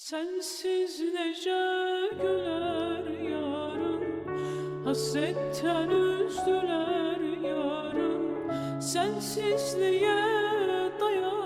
Sensiz nece güler yarın? Hasretten üzdüler yarın. Sensizliğe dayanamaz